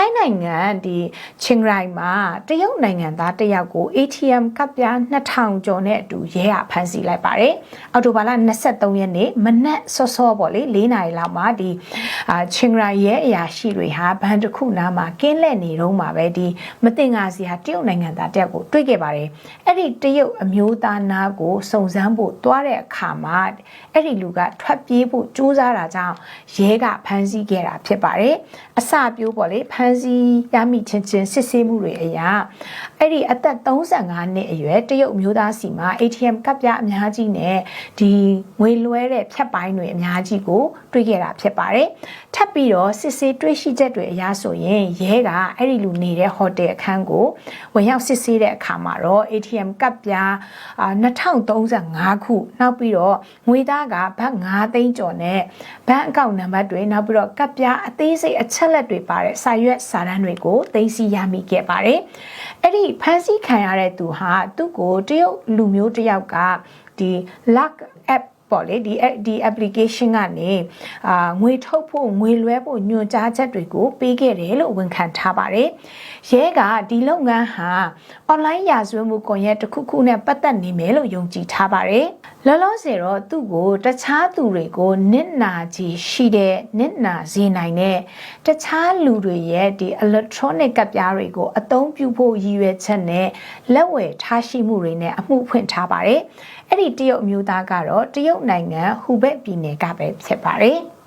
တိုင်းနိုင်ငံဒီချင်းရိုင်မှာတရုတ်နိုင်ငံသားတစ်ယောက်ကို ATM ကပ်ပြား2000ကျော်နဲ့အတူရဲရဖမ်းဆီးလိုက်ပါတယ်။အော်တိုဘာလ23ရက်နေ့မနက်စောစောပေါ့လေ၄နာရီလောက်မှာဒီအာချင်းရိုင်ရဲအရာရှိတွေဟာဘန်တစ်ခုနားမှာကင်းလက်နေတော့မှာပဲဒီမတင်ငါစီဟာတရုတ်နိုင်ငံသားတစ်ယောက်ကိုတွေ့ခဲ့ပါတယ်။အဲ့ဒီတရုတ်အမျိုးသားနားကိုစုံစမ်းဖို့တွားတဲ့အခါမှာအဲ့ဒီလူကထွက်ပြေးဖို့ကြိုးစားတာကြောင့်ရဲကဖမ်းဆီးခဲ့တာဖြစ်ပါတယ်။အစပြိုးပေါ့လေဖမ်းဆီးရမိချင်းချင်းစစ်ဆေးမှုတွေအရာအဲ့ဒီအသက်35နှစ်အရွယ်တရုတ်မျိုးသားစီမှာ ATM ကပ်ပြားအများကြီးနဲ့ဒီငွေလွှဲတဲ့ဖြတ်ပိုင်းတွေအများကြီးကိုတွေ့ခဲ့တာဖြစ်ပါတယ်။ထပ်ပြီးတော့စစ်ဆေးတွေ့ရှိချက်တွေအရဆိုရင်ရဲကအဲ့ဒီလူနေတဲ့ဟိုတယ်အခန်းကိုဝင်ရောက်စစ်ဆေးတဲ့အခါမှာတော့ ATM ကပ်ပြား2035ခုနောက်ပြီးတော့ငွေသားကဘတ်9သိန်းကျော်နဲ့ဘဏ်အကောင့်နံပါတ်တွေနောက်ပြီးတော့ကပ်ပြားအသေးစိတ်အချက်လက်တွေပါတဲ့စာရွက်စာတမ်းတွေကိုသိမ်းဆည်းရမိခဲ့ပါတယ်။အဲ့ဒီဖမ်းဆီးခံရတဲ့သူဟာသူ့ကိုတရုတ်လူမျိုးတစ်ယောက်ကဒီ luck app ပေါ့လေဒီဒီ application ကနေအာငွေထုတ်ဖို့ငွေလွှဲဖို့ညွှန်ကြားချက်တွေကိုပေးခဲ့တယ်လို့ဝန်ခံထားပါတယ်။ရဲကဒီလုပ်ငန်းဟာ online ရာဇဝတ်မှုကွန်ရက်တစ်ခုခုနဲ့ပတ်သက်နေမယ်လို့ယုံကြည်ထားပါတယ်။ လောလောဆယ်တော့သူ့ကိုတခြားသူတွေကိုနစ်နာကြီးရှိတဲ့နစ်နာစေနိုင်တဲ့တခြားလူတွေရဲ့ဒီ electronic ကပ်ပြားတွေကိုအသုံးပြုဖို့ရည်ရွယ်ချက်နဲ့လက်ဝယ်ထားရှိမှုတွေနဲ့အမှုဖွင့်ထားပါတယ်။အဲ့ဒီတရုတ်အမျိုးသားကတော့တရုတ်နိုင်ငံဟူဘက်ပြည်နယ်ကပဲဖြစ်ပါတယ်။